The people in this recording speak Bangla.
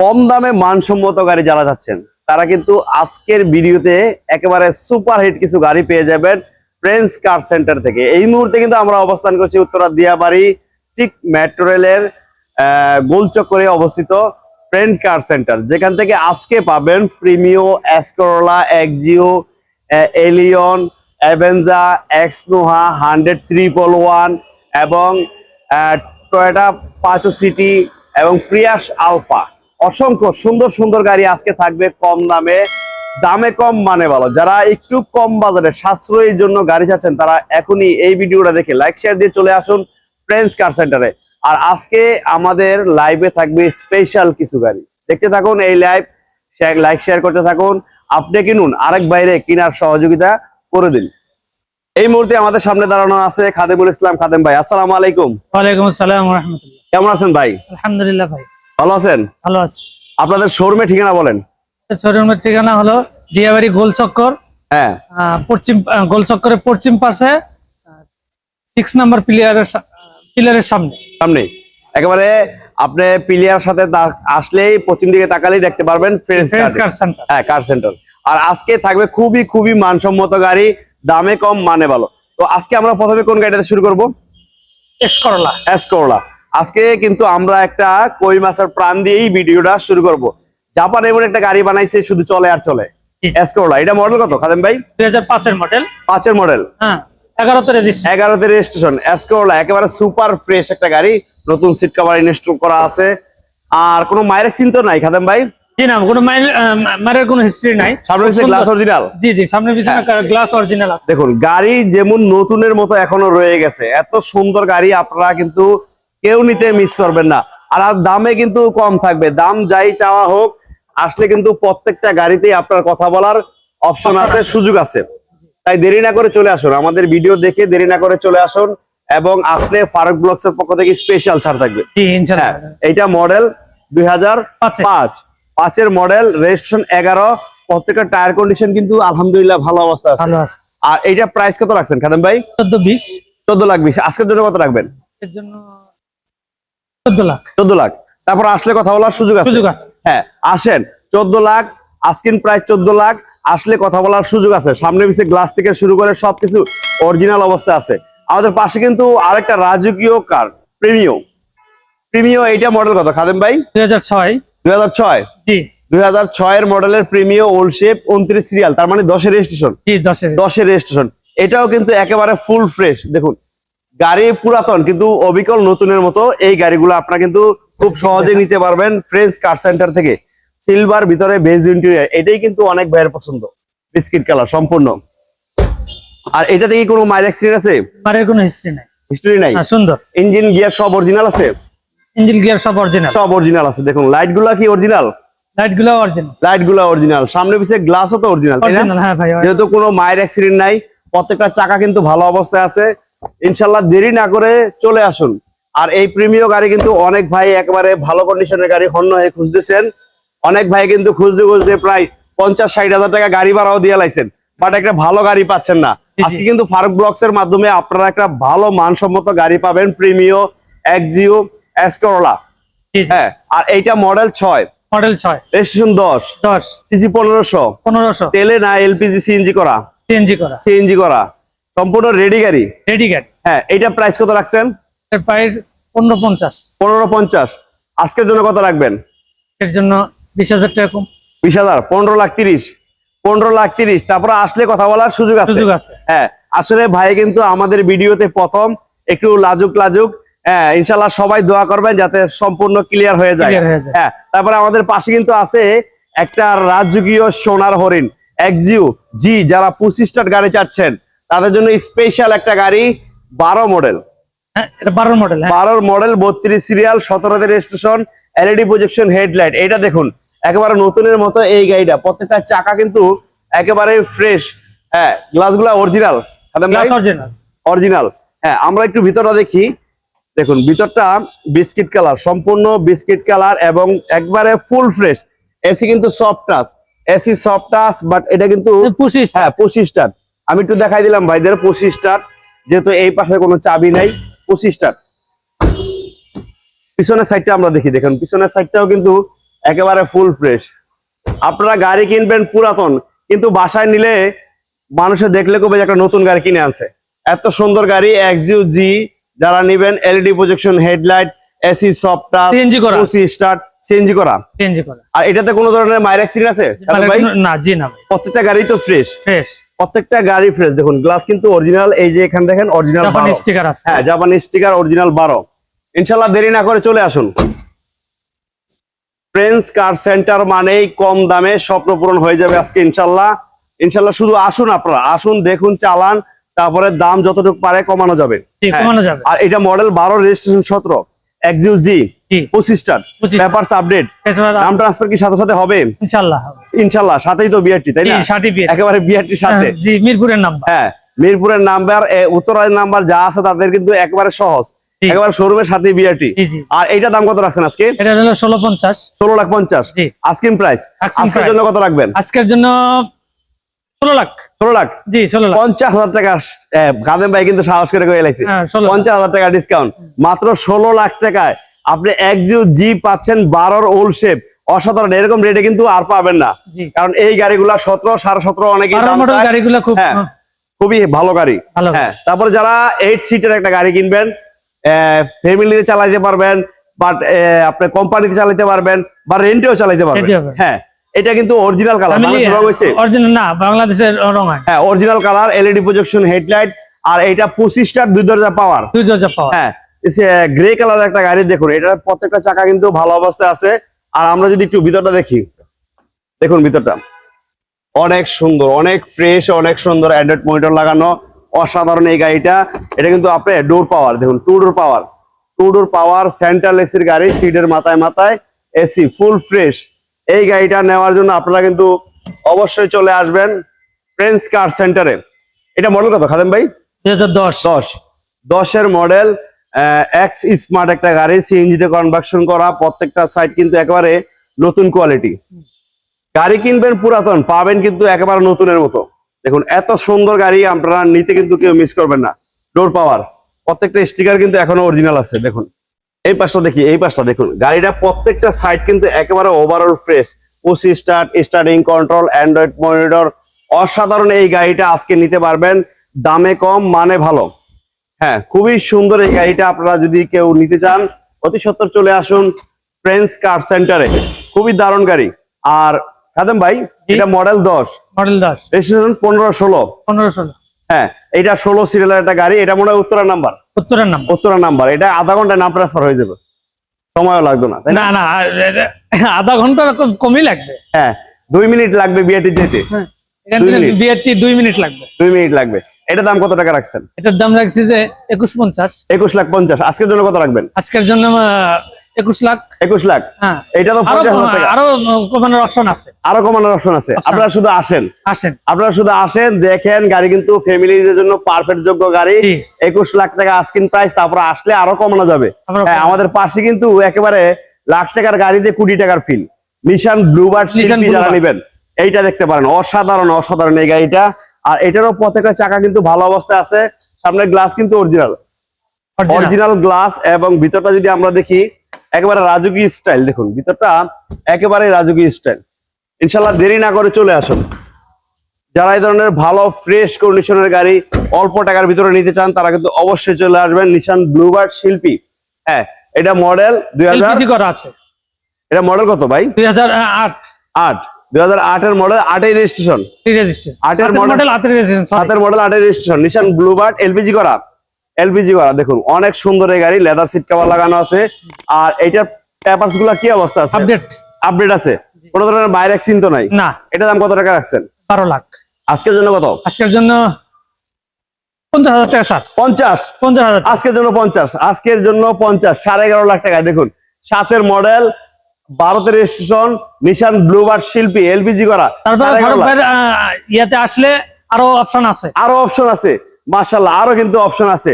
কম দামে মানসম্মত গাড়ি যারা যাচ্ছেন, তারা কিন্তু আজকের ভিডিওতে একেবারে সুপার হিট কিছু গাড়ি পেয়ে যাবেন ফ্রেন্স কার সেন্টার থেকে। এই মুহূর্তে কিন্তু আমরা অবস্থান করছি উত্তরা দিয়াবাড়ি, ঠিক মেট্রো রেলের গোলচক্করে অবস্থিত ফ্রেন্ড কার সেন্টার যেখান থেকে আজকে পাবেন প্রিমিও এসকরোলা এক্সিও এলিয়ন অ্যাভেঞ্জা এক্সনোহা হান্ড্রেড ট্রিপল ওয়ান এবং টয়োটা পাঁচো সিটি এবং প্রিয়াস আলফা অসংখ্য সুন্দর সুন্দর গাড়ি আজকে থাকবে কম দামে। দামে কম মানে ভালো। যারা একটু কম বাজারে সাশ্রয়ীর জন্য গাড়ি চাচ্ছেন তারা এখনই এই ভিডিওটা দেখে লাইক শেয়ার দিয়ে চলে আসুন ফ্রেন্ডস কার সেন্টারে আর আজকে আমাদের লাইভে থাকবে স্পেশাল কিছু গাড়ি। দেখতে থাকুন এই লাইভ লাইক শেয়ার করতে থাকুন। আপনি কিনুন আরেক বাইরে কেনার সহযোগিতা করে দিন। এই মুহূর্তে আমাদের সামনে দাঁড়ানো আছে খাদেমুল ইসলাম। খাদেম ভাই আসসালামু আলাইকুম। ওয়ালাইকুম আসসালাম রহমতুল্লাহ। কেমন আছেন ভাই? আলহামদুলিল্লাহ ভাই। ভালো আছেন? ভালো আছি। আপনাদের শোরুমের ঠিকানা বলেন। শোরুমের ঠিকানা হলো দিয়াবাড়ি গোলচক্কর। হ্যাঁ। আহ, পশ্চিম আহ, গোলচক্করের পশ্চিম পাশে সিক্স নাম্বার প্লেয়ারের পিলারের সামনে। সামনে। একেবারে আপনি পিলিয়ার সাথে আসলেই পশ্চিম দিকে তাকালেই দেখতে পারবেন হ্যাঁ কার সেন্টার আর আজকে থাকবে খুবই খুবই মানসম্মত গাড়ি দামে কম মানে ভালো। তো আজকে আমরা প্রথমে কোন গাড়িটা শুরু করব? এক্স করলা এসকোরলা আজকে কিন্তু আমরা একটা কই মাছের প্রাণ দিয়েই ভিডিওটা শুরু করব। জাপান এমন একটা গাড়ি বানাইছে শুধু চলে আর চলে। জি। এসকোরলা এটা মডেল কত খাদেম ভাই? দুই হাজার পাঁচের মডেল পাঁচের মডেল হ্যাঁ রেজিস্ট্রেশন এসকোরলা একেবারে সুপার ফ্রেশ একটা গাড়ি। নতুন সিট কভার ইনস্টল করা আছে। আর কোনো চিন্তা নাই খাদেম ভাই? জি না কোনো কোনো হিস্ট্রি নাই। সামনে গ্লাস। অরিজিনাল জি জি সামনে পিছনে গ্লাস অরিজিনাল আছে। দেখুন গাড়ি যেমন নতুনের মতো এখনও রয়ে গেছে এত সুন্দর গাড়ি আপনারা কিন্তু কেউ নিতে মিস করবেন না। আর দামে কিন্তু কম থাকবে। দাম যাই চাওয়া হোক আসলে কিন্তু প্রত্যেকটা গাড়িতেই আপনার কথা বলার অপশন আছে। সুযোগ আছে। তাই দেরি না করে চলে আসুন। আমাদের ভিডিও দেখে দেরি না করে চলে আসুন এবং আসলে ফারুক ব্লগস এর পক্ষ থেকে স্পেশাল ছাড় থাকবে। হ্যাঁ এইটা মডেল দুই হাজার পাঁচ। পাঁচের মডেল রেজিস্ট্রেশন এগারো। প্রত্যেকটা টায়ার কন্ডিশন কিন্তু আলহামদুলিল্লাহ ভালো অবস্থা আছে। আছে। আর এইটা প্রাইস কত রাখছেন খাদেম ভাই? চোদ্দ বিশ। চোদ্দ লাখ বিশ। আজকের জন্য কত রাখবেন? এর জন্য চোদ্দ লাখ। চোদ্দ লাখ। তারপর আসলে কথা বলার সুযোগ আছে? সুযোগ আছে। হ্যাঁ আসেন। চোদ্দ লাখ আজকিন প্রাইস চোদ্দ লাখ আসলে কথা বলার সুযোগ আছে। সামনে পিছিয়ে গ্লাস থেকে শুরু করে সবকিছু অরিজিনাল অবস্থা আছে। আমাদের পাশে কিন্তু আরেকটা রাজকীয় কার প্রিমিও। প্রিমিও এইটা মডেল কত? খাদেম ভাই? দুই হাজার ছয়। দুই হাজার ছয়? জি। দুই হাজার ছয়ের মডেলের প্রিমিও ওল্ড শেপ উনত্রিশ সিরিয়াল তার মানে দশের রেজিস্ট্রেশন জি দশের। রেজিস্ট্রেশন এটাও কিন্তু একেবারে ফুল ফ্রেশ দেখুন গাড়ি পুরাতন কিন্তু অবিকল নতুনের মতো এই গাড়িগুলো আপনারা কিন্তু খুব সহজে নিতে পারবেন ফ্রেন্স কার সেন্টার থেকে। সিলভার ভিতরে বেজ ইন্টেরিয়ার এটাই কিন্তু অনেক ভাইয়ের পছন্দ। বিস্কিট কালার সম্পূর্ণ। আর এটা থেকে কোনো মাইল অ্যাক্সিডেন্ট আছে? মারের কোনো হিস্ট্রি নাই। হিস্টোরি নাই? হ্যাঁ সুন্দর। ইঞ্জিন গিয়ার সব অরিজিনাল আছে? ইঞ্জিন গিয়ার সব অরিজিনাল সব অরিজিনাল আছে। দেখুন লাইটগুলা কি অরিজিনাল লাইটগুলো অরিজিনাল লাইটগুলা অরিজিনাল সামনে পিছিয়ে গ্লাসও তো অরিজিনাল তাই না? হ্যাঁ ভাই যেহেতু কোনো মায়ের অ্যাক্সিডেন্ট নাই প্রত্যেকটা চাকা কিন্তু ভালো অবস্থায় আছে। ইনশাল্লাহ দেরি না করে চলে আসুন। আর এই প্রিমিয় গাড়ি কিন্তু অনেক ভাই একেবারে ভালো কন্ডিশনের গাড়ি হন্য হয়ে খুঁজতেছেন। অনেক ভাই কিন্তু খুঁজতে খুঁজতে প্রায় পঞ্চাশ ষাট হাজার টাকা গাড়ি ভাড়াও দিয়ে লাইছেন। বাট একটা ভালো গাড়ি পাচ্ছেন না। আজকে কিন্তু ফারুক ব্লকস এর মাধ্যমে আপনারা একটা ভালো মানসম্মত গাড়ি পাবেন প্রিমিও এক্সিও এসকরোলা হ্যাঁ আর এইটা মডেল ছয়। মডেল ছয়। রেজিস্ট্রেশন দশ। দশ। সিসি পনেরোশো। পনেরোশো। তেলে না এলপিজি সিএনজি করা? সিএনজি করা। সিএনজি করা। সম্পূর্ণ রেডি গাড়ি? রেডি গাড়ি। হ্যাঁ এটা প্রাইস কত রাখছেন? প্রাইস পনেরো পঞ্চাশ। পনেরো পঞ্চাশ। আজকের জন্য কত রাখবেন? এর জন্য বিশ হাজার টাকা কম। বিশ হাজার পনেরো লাখ তিরিশ। পনেরো লাখ তিরিশ তারপরে আসলে কথা বলার সুযোগ আছে। সুযোগ আছে। হ্যাঁ আসলে ভাই কিন্তু আমাদের ভিডিওতে প্রথম একটু লাজুক লাজুক। হ্যাঁ ইনশাল্লাহ সবাই দোয়া করবেন যাতে সম্পূর্ণ ক্লিয়ার হয়ে যায়। হয়ে তারপরে আমাদের পাশে কিন্তু আছে একটা রাজকীয় সোনার হরিণ এক্সিউ জি যারা পঁচিশটার গাড়ি চাচ্ছেন। তাদের জন্য স্পেশাল একটা গাড়ি বারো মডেল হ্যাঁ এটা বারোর মডেল হ্যাঁ। বারোর মডেল বত্রিশ সিরিয়াল সতেরোতে রেজিস্ট্রেশন এলইডি প্রজেকশন হেডলাইট এটা দেখুন একেবারে নতুনের মতো এই গাড়িটা। প্রত্যেকটা চাকা কিন্তু একেবারে ফ্রেশ হ্যাঁ গ্লাসগুলো অরিজিনাল অরিজিনাল অরিজিনাল হ্যাঁ আমরা একটু ভিতরটা দেখি। দেখুন ভিতরটা বিস্কিট কালার সম্পূর্ণ বিস্কিট কালার এবং একবারে ফুল ফ্রেশ এসি কিন্তু soft touch AC soft touch but এটা কিন্তু পঁচিশ হ্যাঁ পঁচিশ টার আমি একটু দেখাই দিলাম ভাইদের পঁচিশ টার যেহেতু এই পাশে কোনো চাবি নাই পঁচিশ টার পিছনের সাইডটা আমরা দেখি দেখুন পিছনের সাইডটাও কিন্তু একেবারে ফুল ফ্রেশ আপনারা গাড়ি কিনবেন পুরাতন কিন্তু বাসায় নিলে মানুষে দেখলে কবে যে একটা নতুন গাড়ি কিনে আনছে। এত সুন্দর গাড়ি এক্সিউ জি যারা নিবেন LED projection headlight AC software CNG করা। স্টার্ট সিএনজি করা? চেঞ্জ করা। আর এটাতে কোনো ধরনের অ্যাক্সিডেন্ট আছে? ভাই? না জি না প্রত্যেকটা গাড়ি তো ফ্রেশ ফ্রেশ প্রত্যেকটা গাড়ি ফ্রেশ দেখুন গ্লাস কিন্তু অরিজিনাল এই যে এখানে দেখেন অরিজিনাল জাপানি স্টিকার আছে। হ্যাঁ জাপানি স্টিকার অরিজিনাল বারো। ইনশাল্লাহ দেরি না করে চলে আসুন। ফ্রেন্স কার সেন্টার মানেই কম দামে স্বপ্ন পূরণ হয়ে যাবে আজকে ইনশাল্লাহ। ইনশাল্লাহ শুধু আসুন আপনারা। আসুন দেখুন চালান। তারপরে দাম যতটুকু পারে কমানো যাবে। হ্যাঁ। কমানো যাবে। আর এটা মডেল বারো রেজিস্ট্রেশন সতেরো। এক্সিউ জি জি পঁচিশটার 25 পেপারস আপডেট নাম ট্রান্সফার কি সাথে সাথে হবে? ইনশাআল্লাহ ইনশাল্লাহ সাথেই তো বিআরটি তাই না? একেবারে বিআরটির সাথে। জি মিরপুরের নাম্বার। হ্যাঁ মিরপুরের নাম্বার যা আছে তাদের কিন্তু একেবারে সহজ। একেবারে শোরুমের সাথে বিআরটি। আর এইটা দাম কত রাখছেন আজকে? এটা হলো ষোলো পঞ্চাশ। ষোলো লাখ পঞ্চাশ। প্রাইস আজকের জন্য কত রাখবেন? আজকের জন্য ষোলো লাখ। ষোলো লাখ? জি ষোলো লাখ। পঞ্চাশ হাজার টাকা গাদেম ভাই কিন্তু সাহস করে হ্যাঁ, 16 লাখ। পঞ্চাশ হাজার টাকা ডিসকাউন্ট মাত্র ষোলো লাখ টাকায় আপনি এক্সিউ জি পাচ্ছেন বারোর ওল্ড শেপ অসাধারণ এরকম রেটে কিন্তু আর পাবেন না। কারণ এই গাড়িগুলা সতেরো সাড়ে সতেরো অনেকে খুব হ্যাঁ খুবই ভালো গাড়ি। হ্যাঁ তারপরে যারা এইট সিটের একটা গাড়ি কিনবেন ফ্যামিলিতে চালাইতে পারবেন বাট আপনি কোম্পানিতে চালাইতে পারবেন বা রেন্টেও চালাইতে পারবেন। হ্যাঁ এটা কিন্তু অরিজিনাল কালার হয়েছে। অরিজিনাল না বাংলাদেশের রং হ্যাঁ। Original colour LED projection headlight আর এটা পঁচিশটার দুই দরজা পাওয়ার দুই দরজা পাওয়া হ্যাঁ গ্রে কালার একটা গাড়ি দেখুন। এটার প্রত্যেকটা চাকা কিন্তু ভালো অবস্থায় আছে। আর আমরা যদি একটু ভিতরটা দেখি দেখুন ভিতরটা। অনেক সুন্দর অনেক ফ্রেশ অনেক সুন্দর অ্যান্ড্রয়েড মনিটর লাগানো। অসাধারণ এই গাড়িটা। এটা কিন্তু আপনি ডোর পাওয়ার দেখুন two door power two door power central এসির গাড়ি সিটের মাথায় মাথায় এসি ফুল ফ্রেশ এই গাড়িটা নেওয়ার জন্য আপনারা কিন্তু অবশ্যই চলে আসবেন ফ্রেন্স কার সেন্টারে এটা মডেল কত খাদেম ভাই? দশ। দশ। দশের মডেল এক্স স্মার্ট একটা গাড়ি সিএনজি তে কনভার্সন করা, প্রত্যেকটা সাইড কিন্তু একেবারে নতুন কোয়ালিটি গাড়ি কিনবেন পুরাতন, পাবেন কিন্তু একেবারে নতুনের মতো। দেখুন, এত সুন্দর গাড়ি আপনারা নিতে কিন্তু কেউ মিস করবেন না। ডোর পাওয়ার প্রত্যেকটা স্টিকার কিন্তু এখনও অরিজিনাল আছে, দেখুন। এই পাশটা দেখি, এই পাশটা দেখুন। গাড়িটা প্রত্যেকটা সাইড কিন্তু একেবারে overall fresh পুসি start starting control android monitor অসাধারণ এই গাড়িটা আজকে নিতে পারবেন। দামে কম মানে ভালো। হ্যাঁ খুবই সুন্দর এই গাড়িটা আপনারা যদি কেউ নিতে চান অতি সত্তর চলে আসুন ফ্রেন্স কার সেন্টারে খুবই দারুণ গাড়ি। আর খাদেম ভাই এটা মডেল দশ। মডেল দশ। রেজিস্ট্রেশন পনেরো ষোলো। পনেরো ষোলো। হ্যাঁ এটা ষোলো সিরিয়ালের একটা গাড়ি এটা মনে হয় উত্তরা নাম্বার। উত্তরের নাম্বার। উত্তরা নাম্বার। এটা আধা ঘন্টায় নাম ট্রান্সফার হয়ে যাবে। সময়ও লাগতো না না? না না আধা ঘণ্টা কম- কমই লাগবে। হ্যাঁ দুই মিনিট লাগবে বিয়েটি যেতে। হ্যাঁ থেকে বিআরটি দুই মিনিট লাগবে। দুই মিনিট লাগবে। এটা দাম কত টাকা রাখছেন? এটার দাম রাখছি যে একুশ পঞ্চাশ। একুশ লাখ পঞ্চাশ। আজকের জন্য কত রাখবেন? আজকের জন্য একুশ লাখ। একুশ লাখ? হ্যাঁ। এটা তো আরও পঞ্চাশ হাজার টাকা। আরও কমানোর অপশন আছে। আরও কমানোর অপশন আছে। আপনারা শুধু আসেন। আসেন। আপনারা শুধু আসেন দেখেন গাড়ি কিন্তু ফ্যামিলিদের জন্য পারফেক্ট যোগ্য গাড়ি। একুশ লাখ টাকা আস্কিন প্রাইস তারপর আসলে আরও কমানো যাবে। হ্যাঁ আমাদের পাশে কিন্তু একেবারে লাখ টাকার গাড়িতে কোটি টাকার ফিল নিশান ব্লুবার্ড যারা। নেবেন এইটা দেখতে পারেন। অসাধারণ অসাধারণ এই গাড়িটা। আর এটারও প্রত্যেকটা চাকা কিন্তু ভালো অবস্থায় আছে। সামনের গ্লাস কিন্তু অরিজিনাল অরিজিনাল গ্লাস এবং ভিতরটা যদি আমরা দেখি একেবারে রাজকীয় স্টাইল। দেখুন ভিতরটা একেবারে রাজকীয় স্টাইল। ইনশাল্লাহ দেরি না করে চলে আসুন। যারা এই ধরনের ভালো ফ্রেশ কন্ডিশনের গাড়ি অল্প টাকার ভিতরে নিতে চান তারা কিন্তু অবশ্যই চলে আসবেন নিশান ব্লুবার্ড শিল্পী। হ্যাঁ এটা মডেল দুই হাজার আছে? এটা মডেল কত ভাই? দুই হাজার আট। আট। দুই হাজার আটের মডেল আটের রেজিস্ট্রেশন রেজিস্ট্রেশন আটের মডেল আটের রেজিস্ট্রেশন সাতের মডেল আটের রেজিস্ট্রেশন নিশান ব্লুবার্ড এলপিজি করা। এলপিজি করা দেখুন অনেক সুন্দর এই গাড়ি লেদার সিট কভার লাগানো আছে। আর এইটার পেপারসগুলা কি অবস্থা আছে? আপডেট আপডেট আছে। কোনো ধরনের বাইরে চিন্তা নাই? না। এটা দাম কত টাকা রাখছেন? বারো লাখ। আজকের জন্য কত? আজকের জন্য পঞ্চাশ হাজার টাকা স্যার। পঞ্চাশ? পঞ্চাশ হাজার আজকের জন্য পঞ্চাশ। আজকের জন্য পঞ্চাশ সাড়ে এগারো লাখ টাকা দেখুন সাতের মডেল ভারতের স্টেশন নিশান ব্লুবার শিল্পী এলপিজি করা। ইয়াতে আসলে আরও অপশন আছে। আরও অপশন আছে মার্শাল্লাহ আরও কিন্তু অপশন আছে।